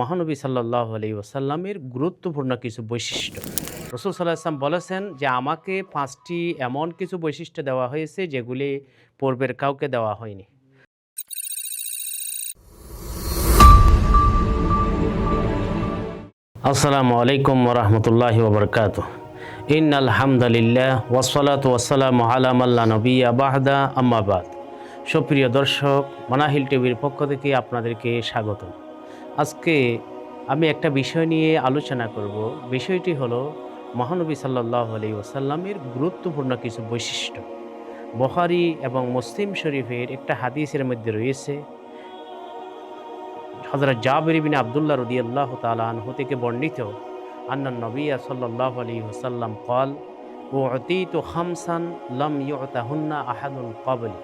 মহানবী সাল্লাহ আলি ওসাল্লামের গুরুত্বপূর্ণ কিছু বৈশিষ্ট্য। রসুল সাল্লাহ আসলাম বলেছেন যে, আমাকে পাঁচটি এমন কিছু বৈশিষ্ট্য দেওয়া হয়েছে যেগুলি পূর্বের কাউকে দেওয়া হয়নি। আসসালামু আলাইকুম রহমতুল্লাহি ওবরকাত ইন আলহামদুলিল্লাহ ওসলাত ওয়াসালাম আলামাল্লা নবী আবাহদা আম্মাবাদ সুপ্রিয় দর্শক, মানাহিল টিভির পক্ষ থেকে আপনাদেরকে স্বাগত আজকে আমি একটা বিষয় নিয়ে আলোচনা করব। বিষয়টি হলো মহানবী সাল্লাহ আলি ওসাল্লামের গুরুত্বপূর্ণ কিছু বৈশিষ্ট্য। বহারি এবং মুসলিম শরীফের একটা হাদিসের মধ্যে রয়েছে হজরত জাবির বিন আবদুল্লাহ রদি আল্লাহ তালাহু থেকে বর্ণিত, আন্না নবিয়া সাল্লাহ আলী ওসাল্লাম কল ও অতীত খামসান লম ইয়তাহুন্না আহাদুল কবলি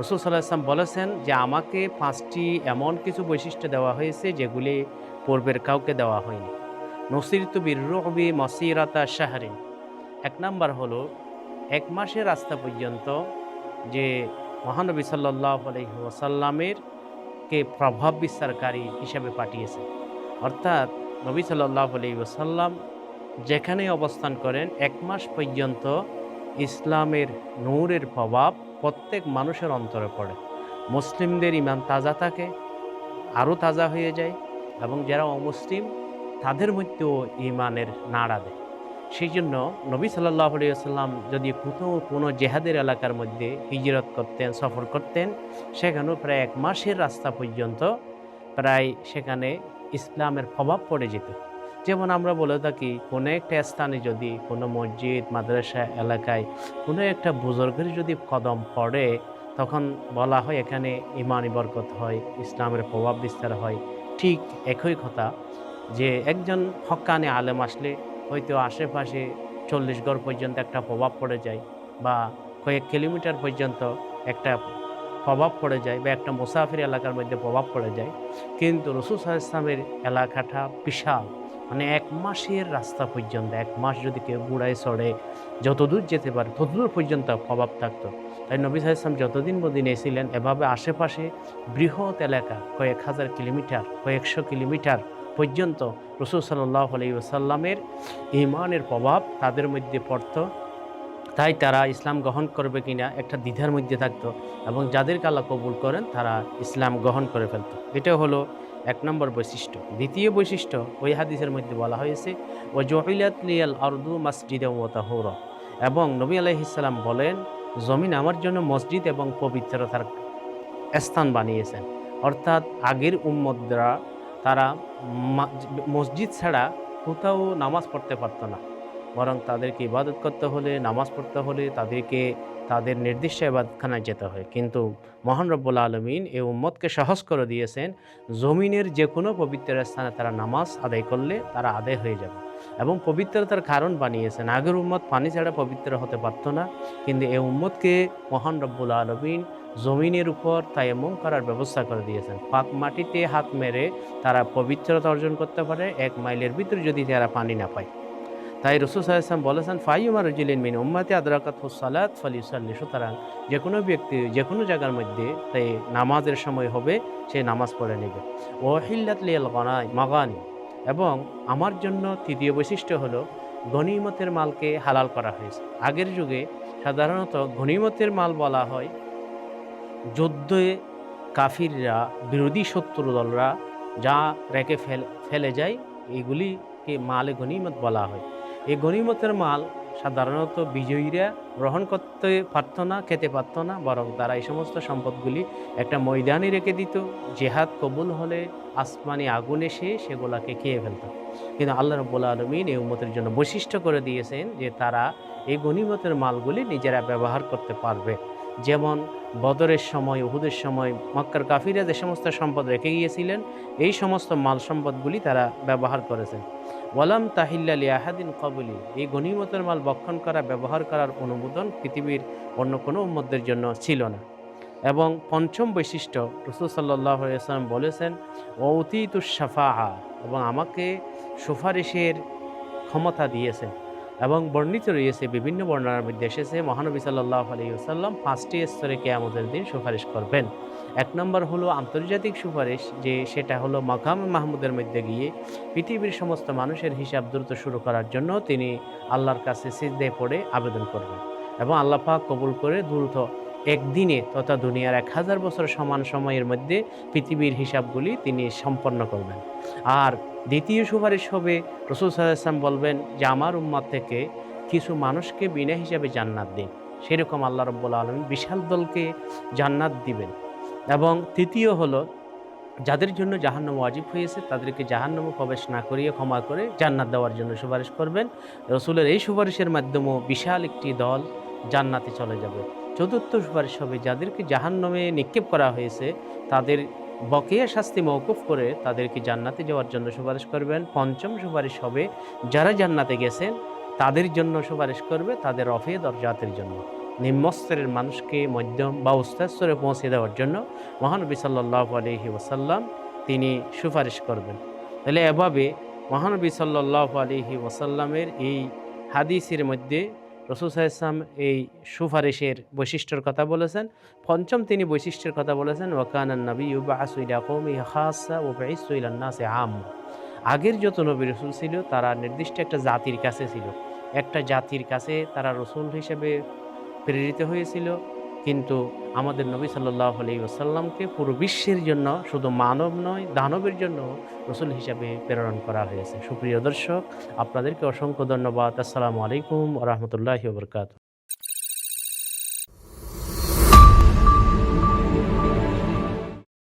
রসুল সাল্লাহ আসলাম বলেছেন যে আমাকে পাঁচটি এমন কিছু বৈশিষ্ট্য দেওয়া হয়েছে যেগুলি পূর্বের কাউকে দেওয়া হয়নি। নসির তুবির রবি মসিরাতা শাহরিন। এক নাম্বার হলো, এক মাসের রাস্তা পর্যন্ত যে মহানবী সাল্লাহ ওসাল্লামের কে প্রভাব বিস্তারকারী হিসাবে পাঠিয়েছে। অর্থাৎ নবী সাল্লাহ আলি ওসাল্লাম যেখানে অবস্থান করেন, এক মাস পর্যন্ত ইসলামের নূরের প্রভাব প্রত্যেক মানুষের অন্তরে পড়ে। মুসলিমদের ইমান তাজা থাকে, আরও তাজা হয়ে যায় এবং যারা অমুসলিম, তাদের মধ্যেও ইমানের নাড়া দেয়। সেই জন্য নবী সাল্লাহ আলিয়াল্লাম যদি কোথাও কোনো জেহাদের এলাকার মধ্যে হিজরত করতেন, সফর করতেন, সেখানেও প্রায় এক মাসের রাস্তা পর্যন্ত প্রায় সেখানে ইসলামের প্রভাব পড়ে যেত। যেমন আমরা বলে থাকি, কোনো একটা স্থানে যদি কোনো মসজিদ, মাদ্রাসা এলাকায় কোনো একটা বুজুর্গের যদি কদম পড়ে, তখন বলা হয় এখানে ইমানি বরকত হয়, ইসলামের প্রভাব বিস্তার হয়। ঠিক একই কথা যে একজন হক্কানে আলেম আসলে হয়তো আশেপাশে চল্লিশ গড় পর্যন্ত একটা প্রভাব পড়ে যায় বা কয়েক কিলোমিটার পর্যন্ত একটা প্রভাব পড়ে যায় বা একটা মুসাফির এলাকার মধ্যে প্রভাব পড়ে যায়। কিন্তু রসুল ইসলামের এলাকাটা বিশাল। মানে এক মাসের রাস্তা পর্যন্ত, এক মাস যদি কেউ বুড়ায় চড়ে, যতদূর যেতে পারে, ততদূর পর্যন্ত প্রভাব থাকতো। তাই নবী ইসলাম যতদিন মদিনে ছিলেন এভাবে আশেপাশে বৃহৎ এলাকা কয়েক হাজার কিলোমিটার, কয়েকশো কিলোমিটার পর্যন্ত রসুল সাল্লাহ আলী ওসাল্লামের ইমানের প্রভাব তাদের মধ্যে পড়ত। তাই তারা ইসলাম গ্রহণ করবে কিনা একটা দ্বিধার মধ্যে থাকতো এবং যাদেরকে আল্লাহ কবুল করেন, তারা ইসলাম গ্রহণ করে ফেলত। এটা হলো এক নম্বর বৈশিষ্ট্য। দ্বিতীয় বৈশিষ্ট্য, ওই হাদিসের মধ্যে বলা হয়েছে ও জহিলাত লিয়াল আরদু মাসজিদে ও তাহর। এবং নবী আলাইহিসাল্লাম বলেন, জমিন আমার জন্য মসজিদ এবং পবিত্রতার স্থান বানিয়েছেন। অর্থাৎ আগের উম্মদরা তারা মসজিদ ছাড়া কোথাও নামাজ পড়তে পারতো না। বরং তাদেরকে ইবাদত করতে হলে, নামাজ পড়তে হলে তাদেরকে তাদের নির্দিষ্ট ইবাদতখানায় যেতে হয়। কিন্তু মহান রব্বুল আলমিন এই উম্মতকে সহজ করে দিয়েছেন, জমিনের যে কোনো পবিত্র স্থানে তারা নামাজ আদায় করলে তারা আদায় হয়ে যাবে। এবং পবিত্রতার কারণ বানিয়েছেন। আগের উম্মত পানি ছাড়া পবিত্র হতে পারত না। কিন্তু এই উম্মতকে মহান রব্বুল আলমিন জমিনের উপর তায়াম্মুম করার ব্যবস্থা করে দিয়েছেন। পাক মাটিতে হাত মেরে তারা পবিত্রতা অর্জন করতে পারে। এক মাইলের ভিতরে যদি তারা পানি না পায়। তাই রসুল সাল্লাম বলেছেন ফাইমার রজুলিন মিন উম্মাতে আদরাকাত সালাত ফালিসাল্লি সুতরাং যে কোনো ব্যক্তি যে কোনো জায়গার মধ্যে তাই নামাজের সময় হবে, সে নামাজ পড়ে নেবে। ওহিল্লাত লিয়াল গনাই, মাগানি। এবং আমার জন্য তৃতীয় বৈশিষ্ট্য হলো, গনিমতের মালকে হালাল করা হয়েছে। আগের যুগে সাধারণত গনিমতের মাল বলা হয়, যুদ্ধে কাফিররা, বিরোধী শত্রু দলরা যা রেখে ফেল, ফেলে যায়, এগুলিকে মালে গনিমত বলা হয়। এই গনিমতের মাল সাধারণত বিজয়ীরা গ্রহণ করতে পারত না, খেতে পারত না, বরং তারা এই সমস্ত সম্পদগুলি একটা ময়দানে রেখে দিত। জেহাদ কবুল হলে আসমানি আগুন এসে সেগুলাকে খেয়ে ফেলত। কিন্তু আল্লাহ রব্বুল আলমিন এই উম্মতের জন্য বৈশিষ্ট্য করে দিয়েছেন যে তারা এই গনিমতের মালগুলি নিজেরা ব্যবহার করতে পারবে। যেমন বদরের সময়, উহুদের সময়, মক্কার কাফিরা যে সমস্ত সম্পদ রেখে গিয়েছিলেন, এই সমস্ত মাল সম্পদগুলি তারা ব্যবহার করেছেন। ওয়ালাম তাহিল্লা আহাদিন কবলি। এই গণিমতের মাল বক্ষণ করা, ব্যবহার করার অনুমোদন পৃথিবীর অন্য কোনো উম্মদের জন্য ছিল না। এবং পঞ্চম বৈশিষ্ট্য, রসুল সাল্লাম বলেছেন অতীতুস সাফাহা এবং আমাকে সুপারিশের ক্ষমতা দিয়েছেন এবং বর্ণিত রয়েছে, বিভিন্ন বর্ণনার মধ্যে এসেছে, মহানবী সাল্লাহ আলী সাল্লাম পাঁচটি স্তরে কেয়ামতের দিন সুপারিশ করবেন। এক নম্বর হলো আন্তর্জাতিক সুপারিশ যে সেটা হলো মাকাম মাহমুদের মধ্যে গিয়ে পৃথিবীর সমস্ত মানুষের হিসাব দ্রুত শুরু করার জন্য তিনি আল্লাহর কাছে সিজদায় পড়ে আবেদন করবেন। এবং আল্লাহ পাক কবুল করে দ্রুত একদিনে তথা দুনিয়ার এক হাজার বছর সমান সময়ের মধ্যে পৃথিবীর হিসাবগুলি তিনি সম্পন্ন করবেন। আর দ্বিতীয় সুপারিশ হবে, রসুল সাল্লাম বলবেন যে, আমার উম্মাদ থেকে কিছু মানুষকে বিনা হিসাবে জান্নাত দিন। সেরকম আল্লাহ রব্বুল আলম বিশাল দলকে জান্নাত দিবেন। এবং তৃতীয় হলো, যাদের জন্য জাহান্নাম ওয়াজিব হয়েছে, তাদেরকে জাহান্নাম প্রবেশ না করিয়ে ক্ষমা করে জান্নাত দেওয়ার জন্য সুপারিশ করবেন। রসুলের এই সুপারিশের মাধ্যমেও বিশাল একটি দল জান্নাতে চলে যাবে। চতুর্থ সুপারিশ হবে, যাদেরকে জাহান্নামে নিক্ষেপ করা হয়েছে, তাদের বকেয়া শাস্তি মৌকুফ করে তাদেরকে জান্নাতে যাওয়ার জন্য সুপারিশ করবেন। পঞ্চম সুপারিশ হবে, যারা জান্নাতে গেছেন তাদের জন্য সুপারিশ করবে, তাদের অফে দরজাতের জন্য। নিম্নস্তরের মানুষকে মধ্যম বা উস্তাস্তরে পৌঁছে দেওয়ার জন্য মহানবী সাল্লাহ আলহি ওসাল্লাম তিনি সুপারিশ করবেন। তাহলে এভাবে মহানবী সাল্লাহ আলহি ওসাল্লামের এই হাদিসের মধ্যে রসুল সাহেসাম এই সুপারিশের বৈশিষ্ট্যের কথা বলেছেন। পঞ্চম তিনি বৈশিষ্ট্যের কথা বলেছেন ওয়াকানান নবী আম আগের যত নবী রসুল ছিল, তারা নির্দিষ্ট একটা জাতির কাছে ছিল। একটা জাতির কাছে তারা রসুল হিসেবে প্রেরিত হয়েছিল, কিন্তু আমাদের নবী সাল্লাহ আলি ওসাল্লামকে পুরো বিশ্বের জন্য, শুধু মানব নয়, দানবের জন্য রসুল হিসাবে প্রেরণ করা হয়েছে। সুপ্রিয় দর্শক, আপনাদেরকে অসংখ্য ধন্যবাদ। আসসালামু আলাইকুম রহমতুল্লাহ বরকাত